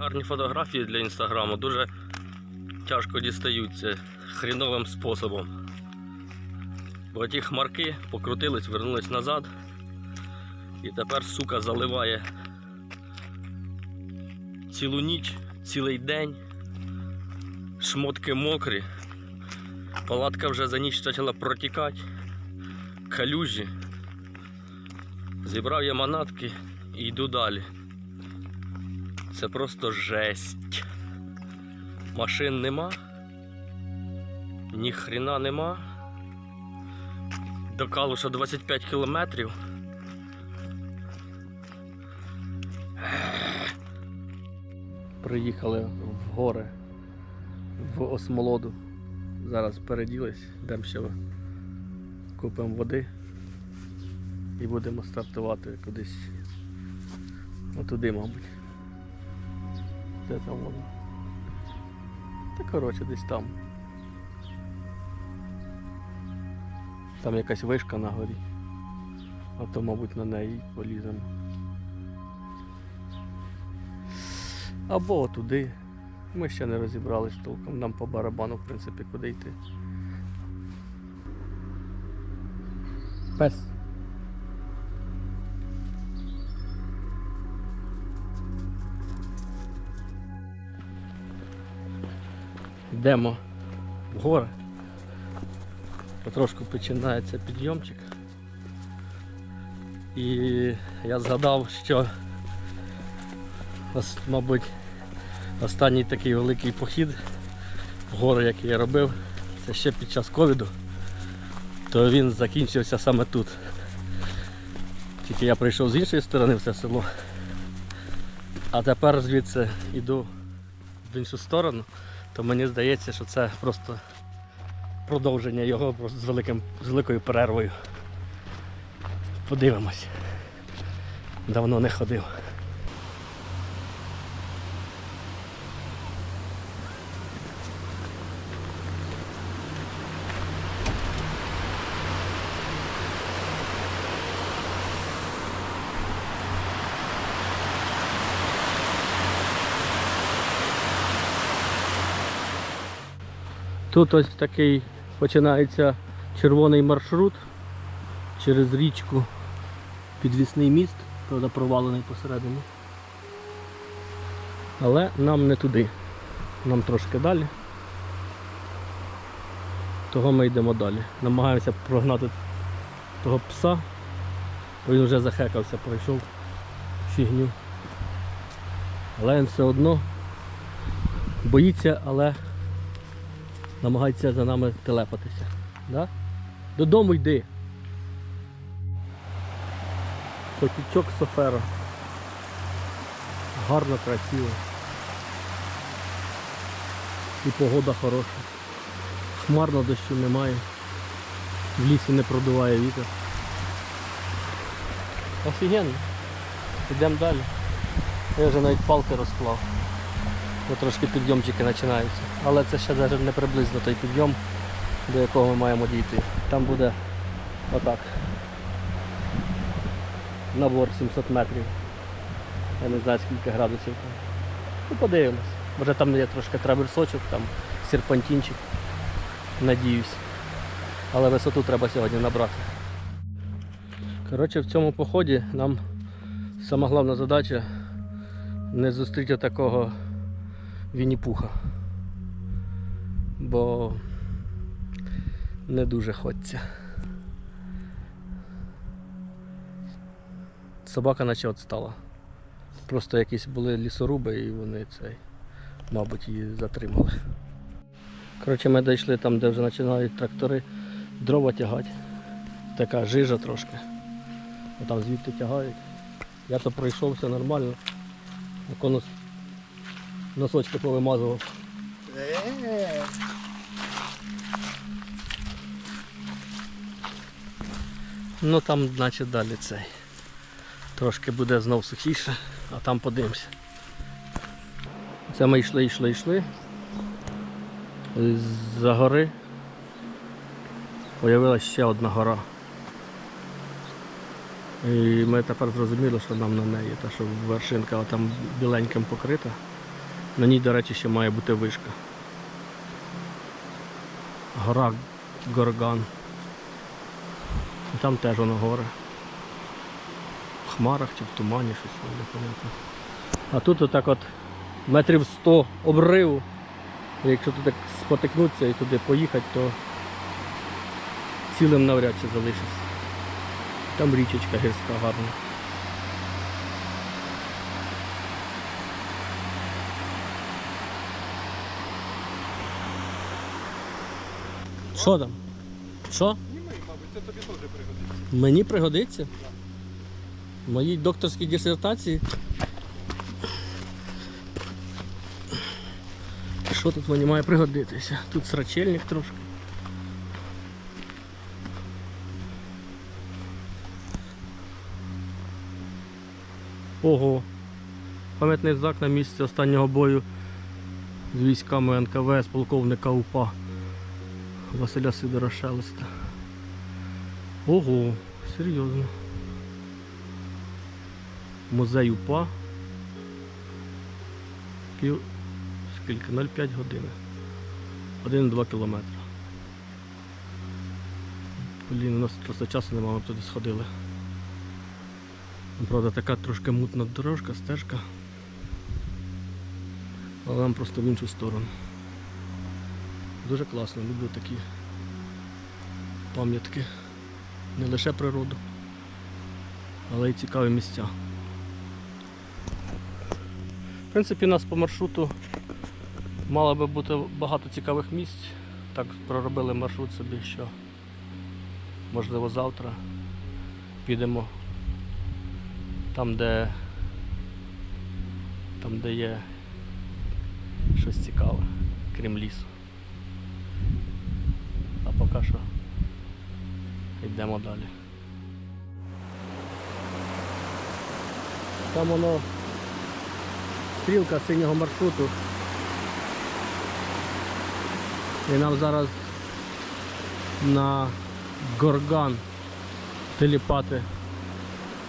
гарні фотографії для інстаграму дуже тяжко дістаються хріновим способом. Бо ті хмарки покрутились, вернулись назад. І тепер сука заливає цілу ніч, цілий день. Шмотки мокрі. Палатка вже за ніч почала протікати. Калюжі. Зібрав я манатки і йду далі. Це просто жесть. Машин нема. Ні хрена нема. До Калуша 25 кілометрів. Приїхали в гори в Осмолоду. Зараз переділись, йдемо ще купимо води і будемо стартувати кудись. Отуди, мабуть. Де там воно? Та коротше десь там. Там якась вишка на горі. А то, мабуть, на неї поліземо. Або туди. Ми ще не розібрались толком. Нам по барабану, в принципі, куди йти. Пес. Йдемо в гори. Потрошку починається підйомчик. І я згадав, що мабуть останній такий великий похід в гори, який я робив, це ще під час ковіду, то він закінчився саме тут. Тільки я прийшов з іншої сторони в це село. А тепер звідси йду в іншу сторону, то мені здається, що це просто продовження його просто з, великим, з великою перервою. Подивимось. Давно не ходив. Тут ось такий починається червоний маршрут через річку. Підвісний міст, правда провалений посередині. Але нам не туди. Нам трошки далі. Того ми йдемо далі. Намагаємося прогнати того пса, він вже захекався, пройшов фігню. Але він все одно боїться, але намагається за нами телепатися. Да? Додому йди. Потічок Софера. Гарно, красиво. І погода хороша. Хмарно дощу немає. В лісі не продуває вітер. Офігенно. Йдемо далі. Я вже навіть палки розклав. Бо трошки підйомчики починаються. Але це ще навіть не приблизно той підйом, до якого ми маємо дійти. Там буде отак. Набор 700 метрів. Я не знаю скільки градусів там. Ну подивимось. Може там є трошки траверсочок, там серпантинчик. Надіюсь. Але висоту треба сьогодні набрати. Коротше, в цьому поході нам сама головна задача не зустріти такого Вінні-Пуха. Бо не дуже хочеться. Собака наче отстала. Просто якісь були лісоруби і вони цей, мабуть, її затримали. Коротше, ми дійшли там, де вже починають трактори дрова тягати. Така жижа трошки. Там звідти тягають. Я то пройшов все нормально. Конус носочки повимазував. Ну там, значить, далі цей. Трошки буде знов сухіше, а там подивимося. Це ми йшли, йшли, йшли. З-за гори появилася ще одна гора. І ми тепер зрозуміли, що нам на неї, та що вершинка там біленьким покрита. На ній, до речі, ще має бути вишка. Гора Горган. І Там теж воно гори. В хмарах чи в тумані щось непонятно. А тут отак от метрів 100 обриву. Якщо тут спотикнутися і туди поїхати, то цілим навряд чи залишишся. Там річечка гірська гарна. Що там? Що? Знімай, мабуть, це тобі теж пригодиться. Мені пригодиться? В моїй докторській дисертації. Що тут мені має пригодитися? Тут срачельник трошки. Ого. Пам'ятний знак на місці останнього бою з військами НКВС полковника УПА Василя Сидора Шелеста. Ого, серйозно. Музей УПА. Пів. Скільки? 0,5 години. 1-2 кілометри. Блін, у нас просто часу немає, ми б туди сходили. Правда, така трошки мутна дорожка, стежка. Але нам просто в іншу сторону. Дуже класно, люблю такі пам'ятки не лише природу, але й цікаві місця. В принципі, у нас по маршруту мало би бути багато цікавих місць. Так проробили маршрут собі, що можливо завтра підемо там, де там, де є щось цікаве, крім лісу. А що Йдемо далі. Там воно стрілка синього маршруту. І нам зараз на Горган теліпати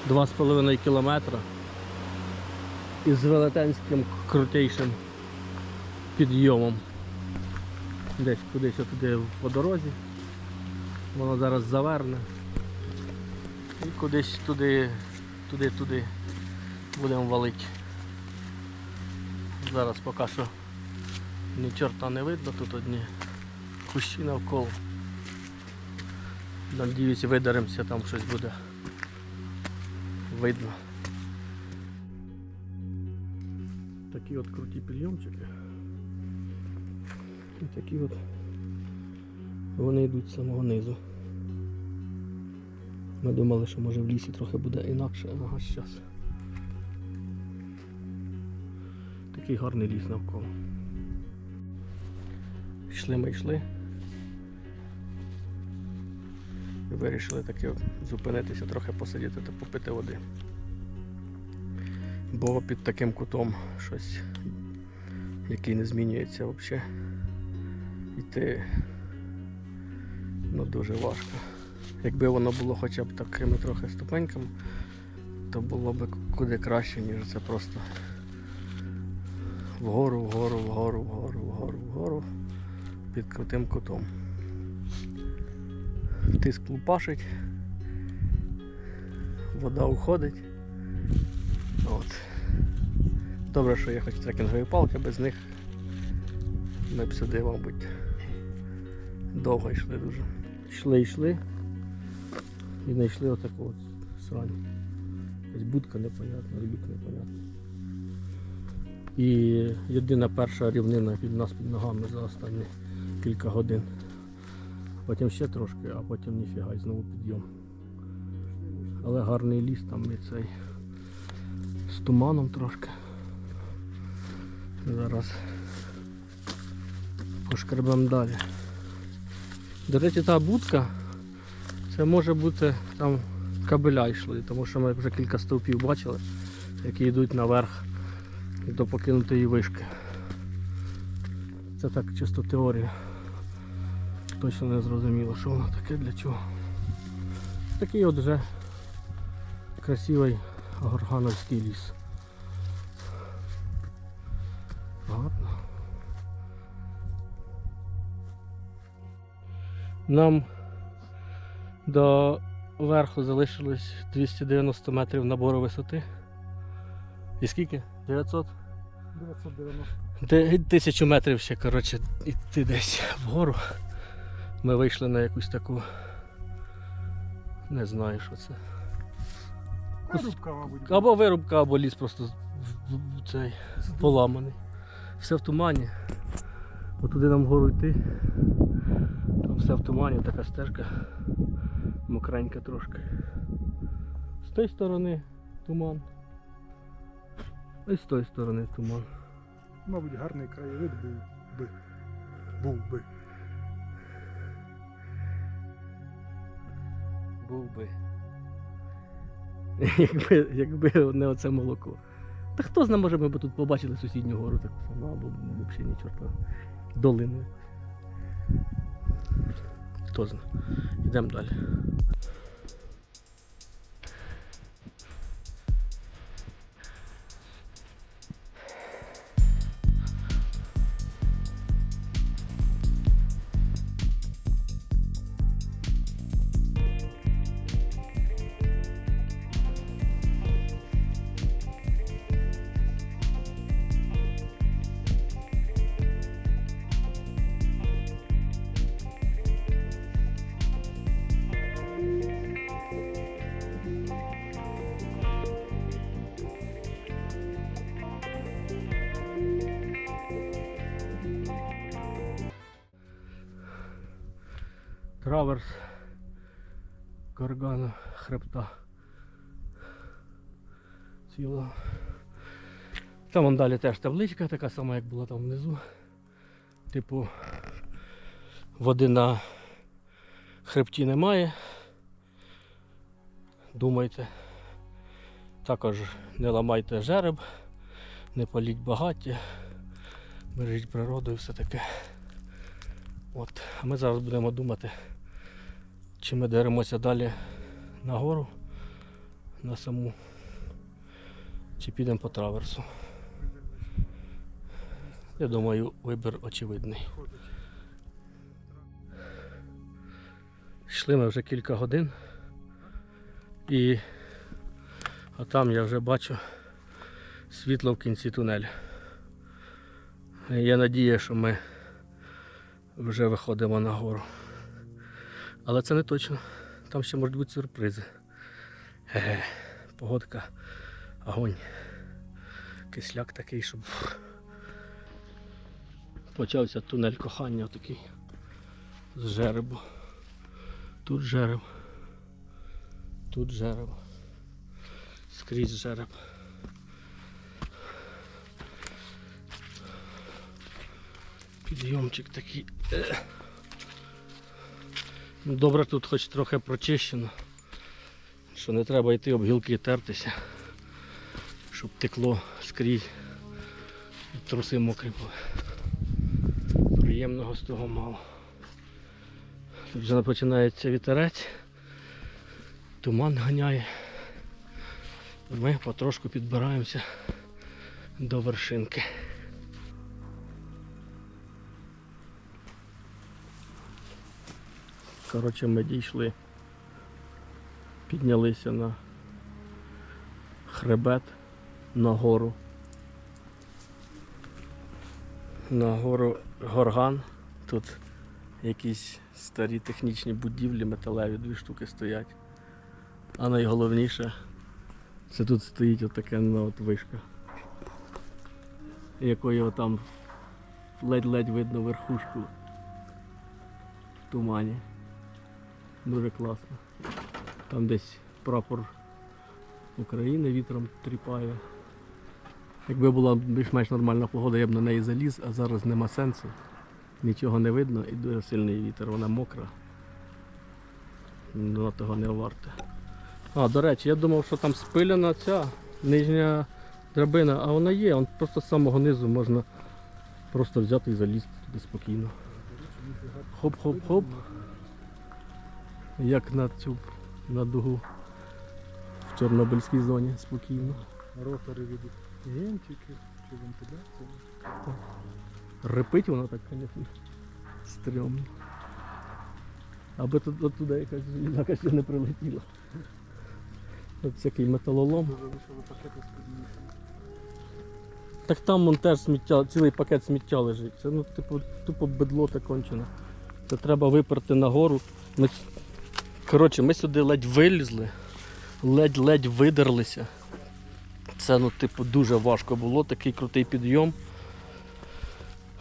2,5 кілометра із велетенським крутейшим підйомом. Десь кудись туди по дорозі. Воно зараз заверне. І кудись туди, туди, туди будемо валити. Зараз поки що ні чорта не видно, тут одні кущі навколо. Надіюсь, видаримося, там щось буде видно. Такі от круті підйомчики. І такі от вони йдуть з самого низу. Ми думали, що може в лісі трохи буде інакше, ага, щас. Такий гарний ліс навколо. Йшли ми йшли. І вирішили таки зупинитися, трохи посидіти та попити води. Бо під таким кутом щось, який не змінюється взагалі. Йти ну дуже важко. Якби воно було хоча б такими трохи ступеньками, то було б куди краще, ніж це просто вгору, вгору, вгору, вгору, вгору, вгору під крутим кутом. Тиск лупашить, вода уходить. От. Добре, що є хоч трекінгові палки, без них ми б сюди, мабуть, довго йшли дуже. Йшли, йшли і знайшли отаку от срань. Якась будка непонятна, люк непонятний. І єдина перша рівнина під нас під ногами за останні кілька годин. Потім ще трошки, а потім ніфіга, і знову підйом. Але гарний ліс там і цей з туманом трошки. Зараз пошкребемо далі. До речі, та будка, це може бути там кабеля йшли, тому що ми вже кілька стовпів бачили, які йдуть наверх до покинутої вишки. Це так чисто теорія. Точно не зрозуміло, що воно таке для чого. Такий от вже красивий горгановський ліс. Нам до верху залишилось 290 метрів набору висоти. І скільки? 900? 990. Де- Тисячу метрів ще, коротше, йти десь вгору. Ми вийшли на якусь таку. Не знаю, що це. Рубка, мабуть. Або вирубка, або ліс просто цей поламаний. Все в тумані. Отуди нам вгору йти. Все в тумані, така стежка. Мокренька трошки. З тої сторони туман. І з тої сторони туман. Мабуть, гарний краєвид був би. Був би. Був би. Якби, якби не оце молоко. Та хто знає, може ми б тут побачили сусідню гору таку саму, або взагалі ні чорта. Долину. Хто знає. Йдемо далі. Траверс Каргана хребта. Ціла. Там вон далі теж табличка, така сама, як була там внизу. Типу, води на хребті немає. Думайте. Також не ламайте жереб, не паліть багаття, бережіть природу і все таке. От. Ми зараз будемо думати, чи ми деремося далі нагору, на саму, чи підемо по траверсу. Я думаю, вибір очевидний. Йшли ми вже кілька годин. І а там я вже бачу світло в кінці тунелю. Я надію, що ми вже виходимо на гору. Але це не точно. Там ще можуть бути сюрпризи. Еге, погодка, огонь. Кисляк такий, щоб. Почався тунель кохання такий. З жеребу. Тут жереб. Тут жереб. Скрізь жереб. Підйомчик такий. Добре, тут хоч трохи прочищено. Що не треба йти об гілки тертися, щоб текло скрізь. Труси мокрі були. Приємного з того мало. Тут вже починається вітерець, туман ганяє. Ми потрошку підбираємося до вершинки. Коротше, ми дійшли, піднялися на хребет, на гору. На гору Горган. Тут якісь старі технічні будівлі металеві, дві штуки стоять. А найголовніше, це тут стоїть отаке ну, от вишка, якої отам ледь-ледь видно верхушку в тумані. Дуже класно. Там десь прапор України вітром тріпає. Якби була більш-менш нормальна погода, я б на неї заліз, а зараз нема сенсу. Нічого не видно і дуже сильний вітер, вона мокра. Ну, того не варте. А, до речі, я думав, що там спиляна ця нижня драбина, а вона є, он просто з самого низу можна просто взяти і залізти туди спокійно. Хоп-хоп-хоп. Як на цю на дугу в Чорнобильській зоні спокійно. Ротори від генчики чи вентиляція. Репить воно так, звісно. Стрьомно. Аби тут оттуда якась железяка ще не прилетіла. От всякий металолом. Так там вон теж сміття, цілий пакет сміття лежить. Це ну типу тупо бедло та кончене. Це треба виперти нагору. Коротше, ми сюди ледь вилізли, ледь-ледь видерлися. Це ну, типу, дуже важко було, такий крутий підйом.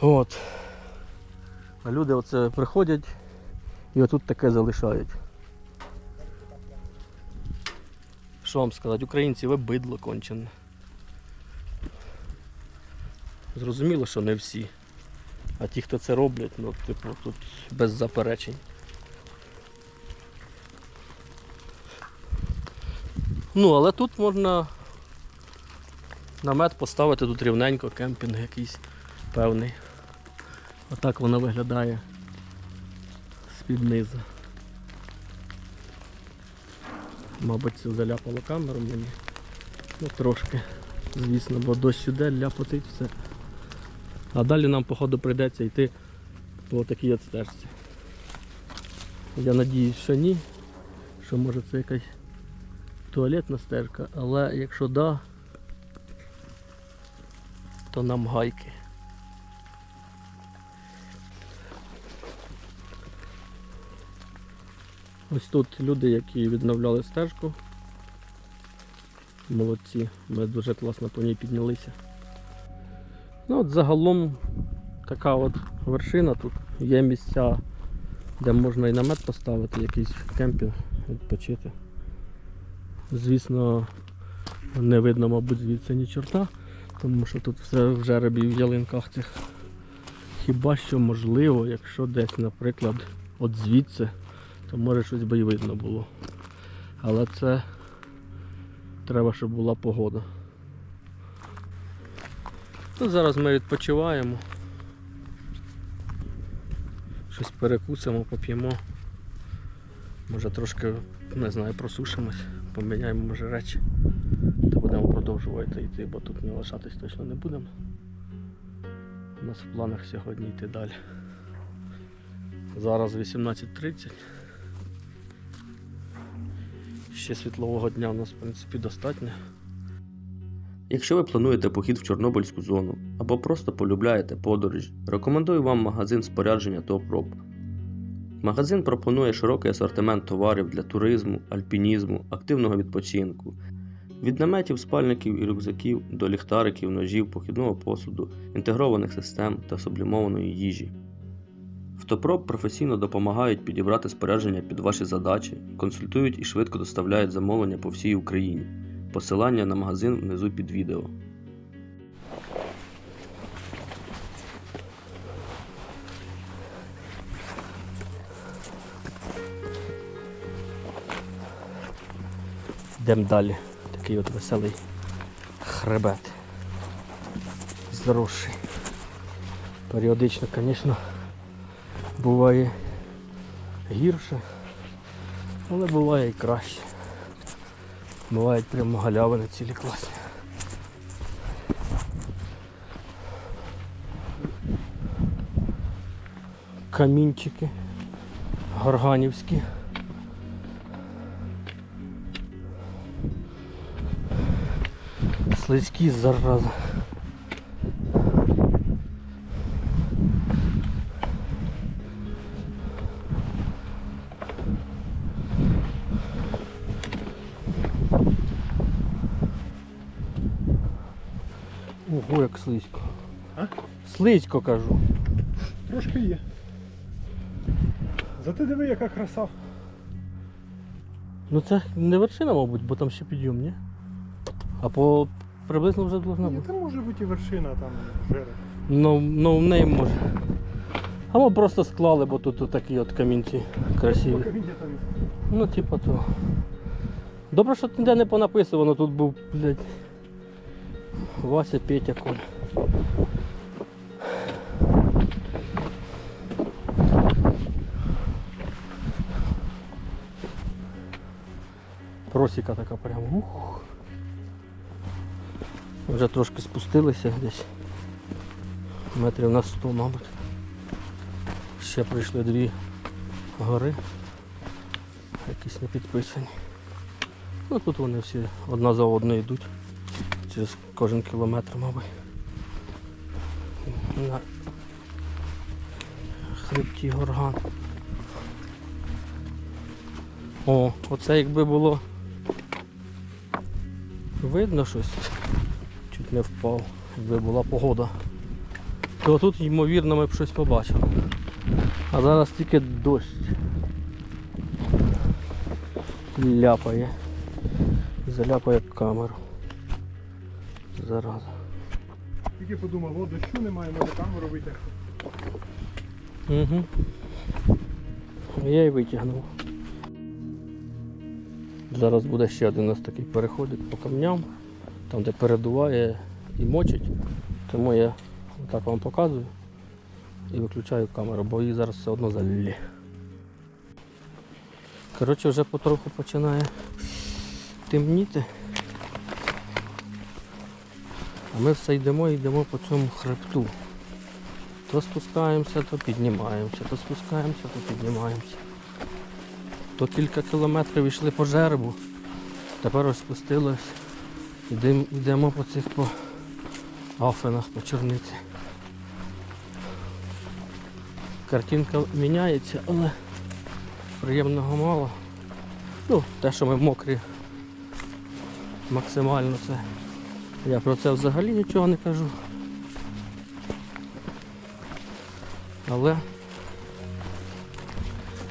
От. А люди оце приходять і отут таке залишають. Що вам сказати, українці, ви бидло кончене. Зрозуміло, що не всі. А ті, хто це роблять, ну, типу, тут без заперечень. Ну, але тут можна намет поставити тут рівненько, кемпінг якийсь певний. Отак воно виглядає з-під низу. Мабуть, це заляпало камеру мені. Ну трошки, звісно, бо дощ іде, ляпотить все. А далі нам, походу, прийдеться йти по такій от стежці. Я надіюсь, що ні. Що може це якась туалетна стежка, але якщо да, то нам гайки. Ось тут люди, які відновляли стежку. Молодці, ми дуже класно по ній піднялися. Ну от загалом така от вершина тут. Є місця, де можна і намет поставити, якийсь кемпінг, відпочити. Звісно, не видно, мабуть, звідси ні чорта, тому що тут все в жеребі в ялинках цих. Хіба що можливо, якщо десь, наприклад, от звідси, то може щось би і видно було. Але це треба, щоб була погода. Ну, зараз ми відпочиваємо. Щось перекусимо, поп'ємо. Може трошки, не знаю, просушимось, поміняємо може речі. Та будемо продовжувати йти, бо тут не лишатись точно не будемо. У нас в планах сьогодні йти далі. Зараз 18.30. Ще світлового дня у нас в принципі достатньо. Якщо ви плануєте похід в Чорнобильську зону або просто полюбляєте подорожі, рекомендую вам магазин спорядження Топ-Роб. Магазин пропонує широкий асортимент товарів для туризму, альпінізму, активного відпочинку, від наметів, спальників і рюкзаків до ліхтариків, ножів, похідного посуду, інтегрованих систем та сублімованої їжі. В професійно допомагають підібрати спорядження під ваші задачі, консультують і швидко доставляють замовлення по всій Україні. Посилання на магазин внизу під відео. Йдемо далі. Такий от веселий хребет. Заросший. Періодично, звісно, буває гірше, але буває і краще. Бувають прямо галявини цілі класні. Камінчики горганівські. Слизькі зараза. Ого, як слизько. А? Слизько кажу. Трошки є. Зате диви, яка краса. Ну це не вершина, мабуть, бо там ще підйом, ні? А по приблизно вже должна бути. там може бути і вершина, там жереб. Ну, ну в неї може. Або просто склали, бо тут, такі от камінці красиві. Там. Ну, типа того. Добре, що ніде не понаписувано, тут був, блядь. Вася, Петя, Коля. Просіка така прям. Ух. Вже трошки спустилися десь. Метрів на 100, мабуть. Ще прийшли дві гори. якісь не підписані. Ну тут вони всі одна за одною йдуть. Через кожен кілометр, мабуть. На хребті горган. О, оце якби було видно щось. Не впав, якби була погода. То тут, ймовірно, ми б щось побачили. А зараз тільки дощ. Ляпає. Заляпає камеру. Зараза. Тільки подумав, о, дощу немає, може камеру витягти. Угу. Я і витягнув. Зараз буде ще один у нас такий переходик по камням, там де передуває і мочить. Тому я так вам показую і виключаю камеру, бо її зараз все одно залє. Коротше, вже потроху починає темніти. А ми все йдемо і йдемо по цьому хребту. То спускаємося, то піднімаємося, то спускаємося, то піднімаємося. То кілька кілометрів йшли по жеребу, тепер ось спустилось. Йдемо, по цих по афенах, по чорниці. Картинка міняється, але приємного мало. Ну, те, що ми мокрі максимально це. Я про це взагалі нічого не кажу. Але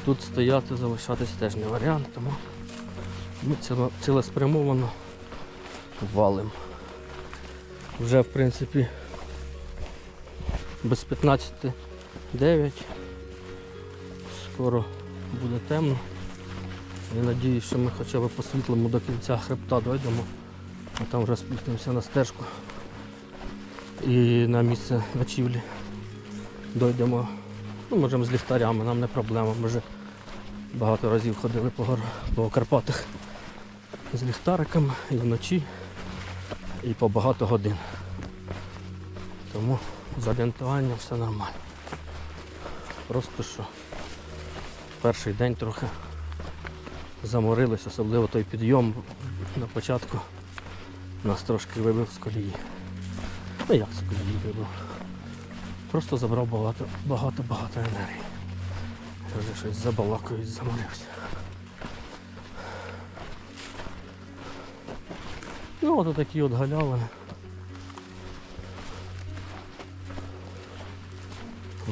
тут стояти, залишатись теж не варіант, тому ми цілеспрямовано валим. Вже в принципі без 15 9. Скоро буде темно. Я надіюсь, що ми хоча б по світлому до кінця хребта дойдемо, а там вже спустимося на стежку і на місце ночівлі дойдемо. Ну, можемо з ліхтарями, нам не проблема. Ми вже багато разів ходили по, гор... по Карпатах з ліхтариками і вночі, і по багато годин. Тому з орієнтуванням все нормально. Просто що перший день трохи заморились, особливо той підйом на початку нас трошки вибив з колії. Ну як з колії вибив? Просто забрав багато, багато, багато енергії. Вже щось забалакують, заморився. Ну от такі от галявини.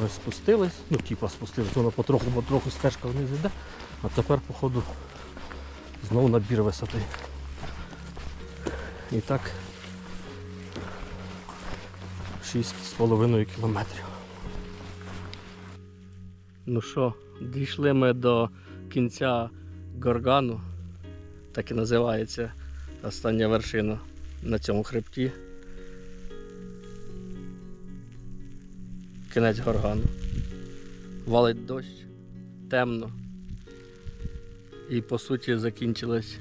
Ми спустились, ну типа спустились, воно потроху, потроху стежка вниз йде, а тепер, походу, знову набір висоти. І так 6,5 кілометрів. Ну що, дійшли ми до кінця горгану, так і називається остання вершина на цьому хребті. Кінець горгану. Валить дощ, темно. І по суті закінчилась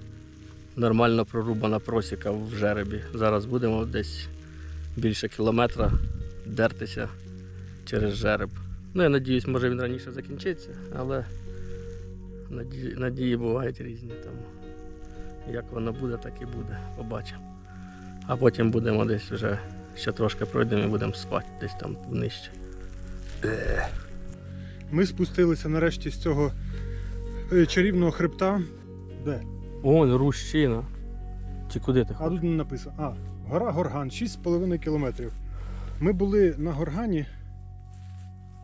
нормально прорубана просіка в жеребі. Зараз будемо десь більше кілометра дертися через жереб. Ну, я надіюсь, може він раніше закінчиться, але надії, надії бувають різні. Тому як воно буде, так і буде. Побачимо. А потім будемо десь вже ще трошки пройдемо і будемо спати десь там нижче. Ми спустилися нарешті з цього е, чарівного хребта. Де? О, рущина. Чи куди ти А тут не написано. А, гора Горган, 6,5 кілометрів. Ми були на Горгані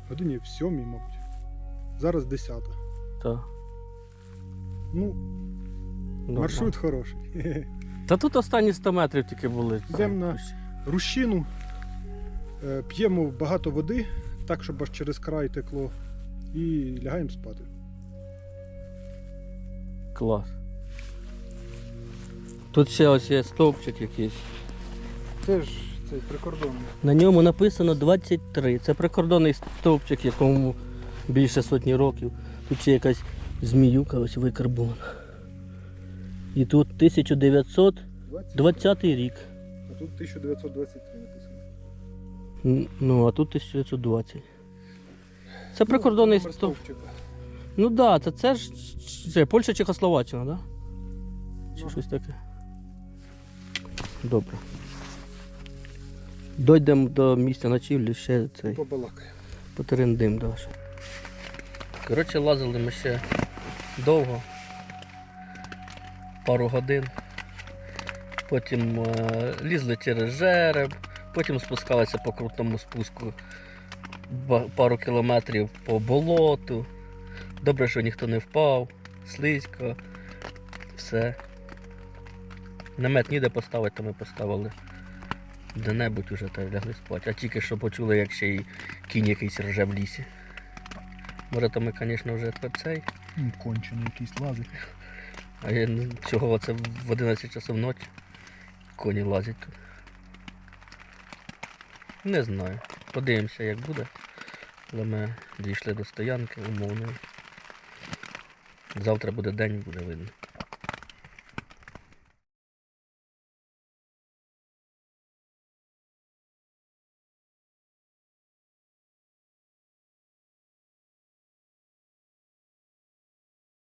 годині в сьомій, мабуть. Зараз 10. Та, Ну. Маршрут хороший. Та тут останні 100 метрів тільки були. Йдемо на- Рущину. Е, П'ємо багато води, так, щоб аж через край текло. І лягаємо спати. Клас. Тут ще ось є стовпчик якийсь. Це ж цей прикордонний. На ньому написано 23. Це прикордонний стовпчик, якому більше сотні років. Тут ще якась зміюка ось викарбована. І тут 1920 20. рік. А тут 1923 написано. Ну, а тут 1920. Це прикордонний Номер стовп. Ну так, да, це, це ж це Польща Чехословаччина, да? Чи Ну. щось таке. Добре. Дойдемо до місця ночівлі ще цей. Побалакай. Потерендим далі. Коротше, лазили ми ще довго. Пару годин. Потім е, лізли через жереб, потім спускалися по крутому спуску пару кілометрів по болоту. Добре, що ніхто не впав, слизько, все. Намет ніде поставити, то ми поставили де-небудь уже та лягли спати. А тільки що почули, як ще й кінь якийсь рже в лісі. Може, то ми, звісно, вже цей. Кончений якийсь лазить. А я чого це в 11 часов ночі коні лазять тут. Не знаю. Подивимося, як буде. Але ми дійшли до стоянки умовної. Завтра буде день, буде видно.